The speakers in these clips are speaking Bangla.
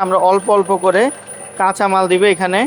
আমরা অল্প অল্প করে কাঁচামাল দিবে এখানে।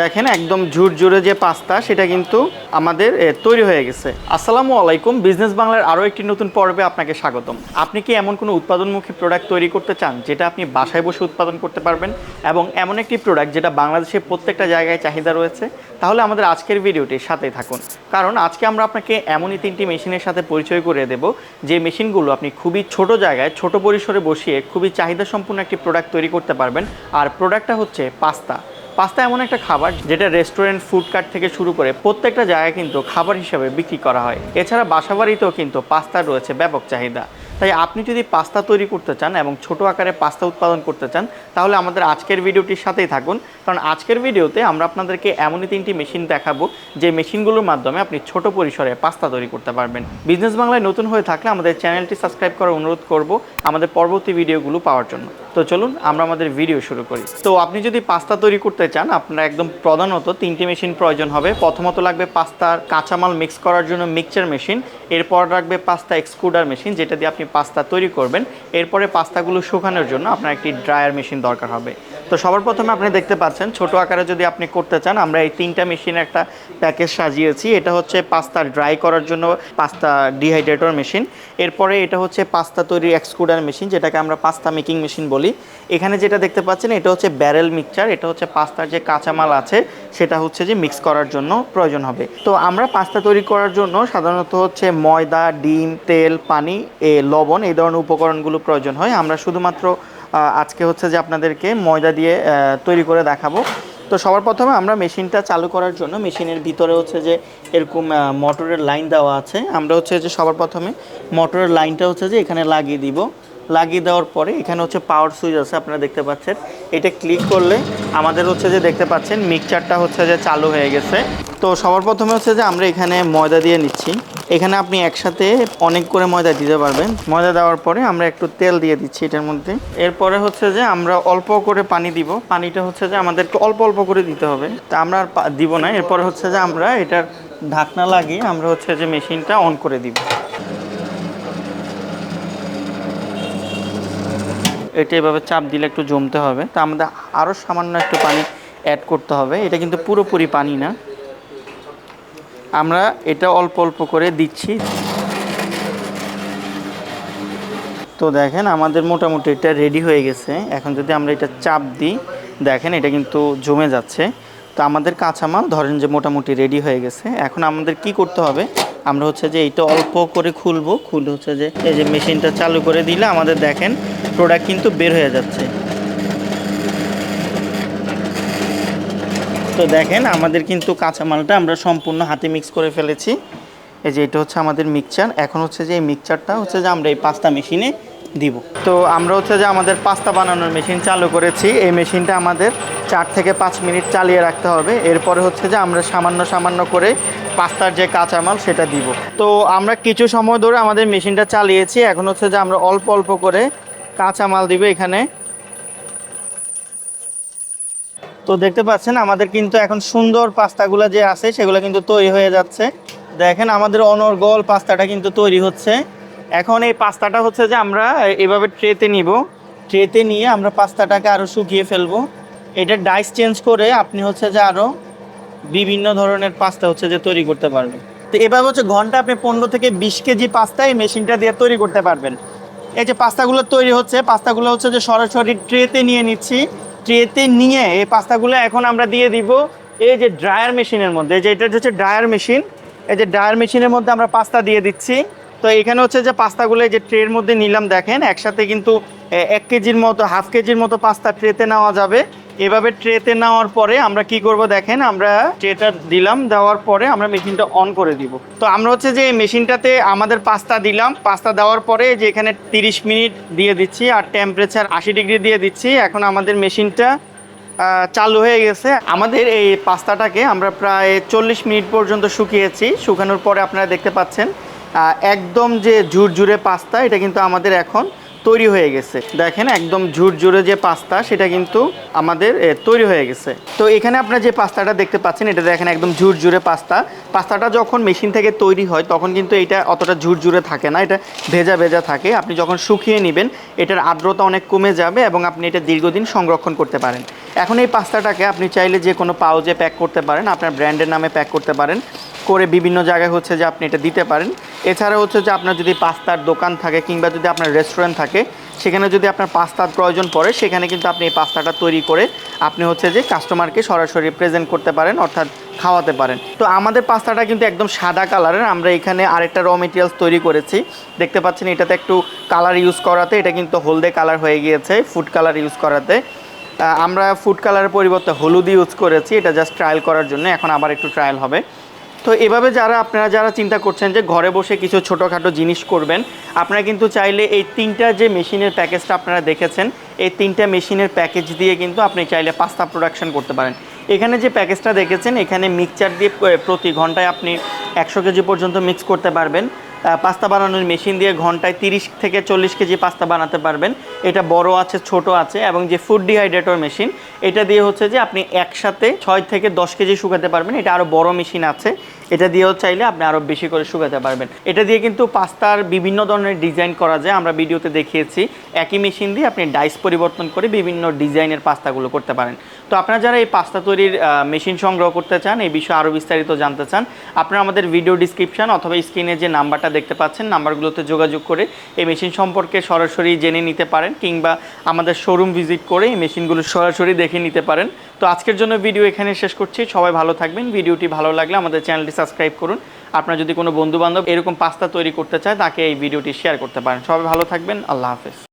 দেখেন একদম ঝুরঝুরে যে পাস্তা, সেটা কিন্তু আমাদের তৈরি হয়ে গেছে। আসসালামু আলাইকুম, বিজনেস বাংলার আরও একটি নতুন পর্বে আপনাকে স্বাগতম। আপনি কি এমন কোনো উৎপাদনমুখী প্রোডাক্ট তৈরি করতে চান, যেটা আপনি বাসায় বসে উৎপাদন করতে পারবেন? এবং এমন একটি প্রোডাক্ট যেটা বাংলাদেশের প্রত্যেকটা জায়গায় চাহিদা রয়েছে? তাহলে আমাদের আজকের ভিডিওটির সাথেই থাকুন। কারণ আজকে আমরা আপনাকে এমনই তিনটি মেশিনের সাথে পরিচয় করে দেব, যে মেশিনগুলো আপনি খুবই ছোট জায়গায়, ছোট পরিসরে বসিয়ে খুবই চাহিদা সম্পন্ন একটি প্রোডাক্ট তৈরি করতে পারবেন। আর প্রোডাক্টটা হচ্ছে পাস্তা। পাস্তা এমন একটা খাবার যেটা রেস্টুরেন্ট, ফুড কার্ট থেকে শুরু করে প্রত্যেকটা জায়গায় কিন্তু খাবার হিসাবে বিক্রি করা হয়। এছাড়া বাসাবাড়িতেও কিন্তু পাস্তার রয়েছে ব্যাপক চাহিদা। তাই আপনি যদি পাস্তা তৈরি করতে চান এবং ছোট আকারে পাস্তা উৎপাদন করতে চান, তাহলে আমাদের আজকের ভিডিওটির সাথেই থাকুন। কারণ আজকের ভিডিওতে আমরা আপনাদেরকে এমনই তিনটি মেশিন দেখাবো, যে মেশিনগুলোর মাধ্যমে আপনি ছোট পরিসরে পাস্তা তৈরি করতে পারবেন। বিজনেস বাংলায় নতুন হয়ে থাকলে আমাদের চ্যানেলটি সাবস্ক্রাইব করার অনুরোধ করব আমাদের পরবর্তী ভিডিওগুলো পাওয়ার জন্য। তো চলুন, আমরা আমাদের ভিডিও শুরু করি। তো আপনি যদি পাস্তা তৈরি করতে চান, আপনার একদম প্রধানত তিনটি মেশিন প্রয়োজন হবে। প্রথমত লাগবে পাস্তার কাঁচামাল মিক্স করার জন্য মিক্সচার মেশিন এরপর রাখবে পাস্তা এক্সক্রুডার মেশিন যেটা দিয়ে আপনি পাস্তা তৈরি করবেন। এরপরে পাস্তাগুলো শুকানোর জন্য আপনার একটি ড্রায়ার মেশিন দরকার হবে। তো সবার প্রথমে আপনি দেখতে পাচ্ছেন, ছোট আকারে যদি আপনি করতে চান, আমরা এই তিনটা মেশিনের একটা প্যাকেজ সাজিয়েছি। এটা হচ্ছে পাস্তা ড্রাই করার জন্য পাস্তা ডিহাইড্রেটর মেশিন। এরপরে এটা হচ্ছে পাস্তা তৈরির এক্সক্রুডার মেশিন, যেটাকে আমরা পাস্তা মেকিং মেশিন বলি। এখানে যেটা দেখতে পাচ্ছেন, এটা হচ্ছে ব্যারেল মিক্সচার, এটা হচ্ছে পাস্তার যে কাঁচামাল আছে সেটা হচ্ছে যে মিক্স করার জন্য প্রয়োজন হবে। তো আমরা পাস্তা তৈরি করার জন্য সাধারণত হচ্ছে ময়দা, ডিম, তেল, পানি, এ, লবণ এই ধরনের উপকরণগুলো প্রয়োজন হয়। আমরা শুধুমাত্র আজকে হচ্ছে যে আপনাদেরকে ময়দা দিয়ে তৈরি করে দেখাবো। তো সবার প্রথমে আমরা মেশিনটা চালু করার জন্য মেশিনের ভিতরে হচ্ছে যে এরকম মোটরের লাইন দেওয়া আছে। আমরা হচ্ছে যে সবার প্রথমে মোটরের লাইনটা হচ্ছে যে এখানে লাগিয়ে দিব। লাগিয়ে দেওয়ার পরে এখানে হচ্ছে পাওয়ার সুইচ আছে, আপনারা দেখতে পাচ্ছেন। এটা ক্লিক করলে আমাদের হচ্ছে যে দেখতে পাচ্ছেন মিক্সচারটা হচ্ছে যে চালু হয়ে গেছে। তো সবার প্রথমে হচ্ছে যে আমরা এখানে ময়দা দিয়ে নিচ্ছি। এখানে আপনি একসাথে অনেক করে ময়দা দিতে পারবেন। ময়দা দেওয়ার পরে আমরা একটু তেল দিয়ে দিচ্ছি এটার মধ্যে। এরপরে হচ্ছে যে আমরা অল্প করে পানি দিব। পানিটা হচ্ছে যে আমাদেরকে অল্প অল্প করে দিতে হবে। তা আমরা আর দিব না। এরপরে হচ্ছে যে আমরা এটার ঢাকনা লাগিয়ে আমরা হচ্ছে যে মেশিনটা অন করে দিব। এটা এভাবে চাপ দিলে একটু জমতে হবে। তা আমাদের আরও সামান্য একটু পানি অ্যাড করতে হবে। এটা কিন্তু পুরোপুরি পানি না। আমরা এটা অল্প অল্প করে দিচ্ছি। তো দেখেন, আমাদের মোটামুটি এটা রেডি হয়ে গেছে। এখন যদি আমরা এটা চাপ দিই, দেখেন এটা কিন্তু জমে যাচ্ছে। তো আমাদের কাঁচামাল ধরেন যে মোটামুটি রেডি হয়ে গেছে। এখন আমাদের কি করতে হবে? আমরা হচ্ছে যে এইটা অল্প করে খুলবো, খুলে হচ্ছে যে এই যে মেশিনটা চালু করে দিলে আমাদের দেখেন প্রোডাক্ট কিন্তু বের হয়ে যাচ্ছে। তো দেখেন আমাদের কিন্তু কাঁচামালটা আমরা সম্পূর্ণ হাতে মিক্স করে ফেলেছি। এই যে এটা হচ্ছে আমাদের মিক্সচার এখন হচ্ছে যে এই মিক্সচারটা হচ্ছে যে আমরা এই পাস্তা মেশিনে দিব। তো আমরা হচ্ছে যে আমাদের পাস্তা বানানোর মেশিন চালু করেছি। এই মেশিনটা আমাদের চার থেকে পাঁচ মিনিট চালিয়ে রাখতে হবে। এরপরে হচ্ছে যে আমরা সামান্য সামান্য করে পাস্তার যে কাঁচামাল সেটা দিব। তো আমরা কিছু সময় ধরে আমাদের মেশিনটা চালিয়েছি। এখন হচ্ছে যে আমরা অল্প অল্প করে কাঁচামাল দিব এখানে। তো দেখতে পাচ্ছেন, আমাদের কিন্তু এখন সুন্দর পাস্তাগুলো যে আছে, সেগুলো কিন্তু তৈরি হয়ে যাচ্ছে। দেখেন, আমাদের অনর্গল পাস্তাটা কিন্তু তৈরি হচ্ছে। এখন এই পাস্তাটা হচ্ছে যে আমরা এভাবে ট্রেতে নিব। ট্রেতে নিয়ে আমরা পাস্তাটাকে আরও শুকিয়ে ফেলব। এটা ডাইস চেঞ্জ করে আপনি হচ্ছে যে আরও বিভিন্ন ধরনের পাস্তা হচ্ছে যে তৈরি করতে পারবেন। তো এভাবে হচ্ছে ঘণ্টা আপনি পনেরো থেকে বিশ কেজি পাস্তা এই মেশিনটা দিয়ে তৈরি করতে পারবেন। এই যে পাস্তাগুলো তৈরি হচ্ছে, পাস্তাগুলো হচ্ছে যে সরাসরি ট্রেতে নিয়ে নিচ্ছি। ট্রেতে নিয়ে এই পাস্তাগুলো এখন আমরা দিয়ে দিব এই যে ড্রায়ার মেশিনের মধ্যে। এই যে এটা হচ্ছে ড্রায়ার মেশিন। এই যে ড্রায়ার মেশিনের মধ্যে আমরা পাস্তা দিয়ে দিচ্ছি। তো এখানে হচ্ছে যে পাস্তাগুলো যে ট্রের মধ্যে নিলাম, দেখেন, একসাথে কিন্তু এক কেজির মতো, হাফ কেজির মতো পাস্তা ট্রেতে নেওয়া যাবে। এভাবে ট্রেতে নেওয়ার পরে আমরা কি করব দেখেন, আমরা ট্রেটা দিলাম, দেওয়ার পরে আমরা মেশিনটা অন করে দিব। তো আমরা হচ্ছে যে মেশিনটাতে আমাদের পাস্তা দিলাম, পাস্তা দেওয়ার পরে যে এখানে তিরিশ মিনিট দিয়ে দিচ্ছি, আর টেম্পারেচার আশি ডিগ্রি দিয়ে দিচ্ছি, এখন আমাদের মেশিনটা চালু হয়ে গেছে। আমাদের এই পাস্তাটাকে আমরা প্রায় চল্লিশ মিনিট পর্যন্ত শুকিয়েছি, শুকানোর পরে আপনারা দেখতে পাচ্ছেন একদম যে ঝুরঝুরে পাস্তা, এটা কিন্তু আমাদের এখন তৈরি হয়ে গেছে। দেখেন, একদম ঝুরঝুরে যে পাস্তা, সেটা কিন্তু আমাদের তৈরি হয়ে গেছে। তো এখানে আপনারা যে পাস্তাটা দেখতে পাচ্ছেন, এটা দেখেন, একদম ঝুরঝুরে পাস্তা। পাস্তাটা যখন মেশিন থেকে তৈরি হয়, তখন কিন্তু এটা অতটা ঝুরঝুরে থাকে না, এটা ভেজা ভেজা থাকে। আপনি যখন শুকিয়ে নেবেন, এটার আর্দ্রতা অনেক কমে যাবে এবং আপনি এটা দীর্ঘদিন সংরক্ষণ করতে পারেন। এখন এই পাস্তাটাকে আপনি চাইলে যে কোনো পাউজে প্যাক করতে পারেন, আপনার ব্র্যান্ডের নামে প্যাক করতে পারেন। করে বিভিন্ন জায়গায় হচ্ছে যে আপনি এটা দিতে পারেন। এছাড়া হচ্ছে যে আপনার যদি পাস্তার দোকান থাকে কিংবা যদি আপনার রেস্টুরেন্ট থাকে, সেখানে যদি আপনার পাস্তার প্রয়োজন পড়ে, সেখানে কিন্তু আপনি এই পাস্তাটা তৈরি করে আপনি হচ্ছে যে কাস্টমারকে সরাসরি প্রেজেন্ট করতে পারেন, অর্থাৎ খাওয়াতে পারেন। তো আমাদের পাস্তাটা কিন্তু একদম সাদা কালারের আমরা এখানে আরেকটা র মেটেরিয়ালস তৈরি করেছি। দেখতে পাচ্ছেন এটাতে একটু কালার ইউজ করাতে, এটা কিন্তু হলদে কালার হয়ে গিয়েছে ফুড কালার ইউজ করাতে। আমরা ফুড কালারের পরিবর্তে হলুদ ইউজ করেছি, এটা জাস্ট ট্রায়াল করার জন্য, এখন আবার একটু ট্রায়াল হবে। তো এভাবে যারা, আপনারা যারা চিন্তা করছেন যে ঘরে বসে কিছু ছোটোখাটো জিনিস করবেন, আপনারা কিন্তু চাইলে এই তিনটা যে মেশিনের প্যাকেজটা আপনারা দেখেছেন, এই তিনটা মেশিনের প্যাকেজ দিয়ে কিন্তু আপনি চাইলে পাস্তা প্রোডাকশন করতে পারেন। এখানে যে প্যাকেজটা দেখেছেন, এখানে মিক্সচার দিয়ে প্রতি ঘন্টায় আপনি একশো কেজি পর্যন্ত মিক্স করতে পারবেন। পাস্তা বানানোর মেশিন দিয়ে ঘন্টায় তিরিশ থেকে চল্লিশ কেজি পাস্তা বানাতে পারবেন। এটা বড় আছে, ছোট আছে এবং যে ফুড ডিহাইড্রেটর মেশিন এটা দিয়ে হচ্ছে যে আপনি একসাথে ছয় থেকে দশ কেজি শুকাতে পারবেন। এটা আরও বড় মেশিন আছে। এটা দিয়েও চাইলে আপনি আরও বেশি করে শুকাতে পারবেন। এটা দিয়ে কিন্তু পাস্তার বিভিন্ন ধরনের ডিজাইন করা যায়, আমরা ভিডিওতে দেখিয়েছি। একই মেশিন দিয়ে আপনি ডাইস পরিবর্তন করে বিভিন্ন ডিজাইনের পাস্তাগুলো করতে পারেন। তো আপনারা যারা এই পাস্তা তৈরির মেশিন সংগ্রহ করতে চান, এই বিষয়ে আরও বিস্তারিত জানতে চান, আপনারা আমাদের ভিডিও ডিসক্রিপশন অথবা স্ক্রিনে যে নাম্বারটা দেখতে পাচ্ছেন, নাম্বারগুলোতে যোগাযোগ করে এই মেশিন সম্পর্কে সরাসরি জেনে নিতে পারেন, কিংবা আমাদের শোরুম ভিজিট করে এই মেশিনগুলো সরাসরি দেখে নিতে পারেন। তো আজকের জন্য ভিডিও এখানে শেষ করছি। সবাই ভালো থাকবেন। ভিডিওটি ভালো লাগলে আমাদের চ্যানেলটি সাবস্ক্রাইব করুন। আপনার যদি কোনো বন্ধুবান্ধব এরকম পাস্তা তৈরি করতে চায়, তাকে এই ভিডিওটি শেয়ার করতে পারেন। সবাই ভালো থাকবেন। আল্লাহ হাফেজ।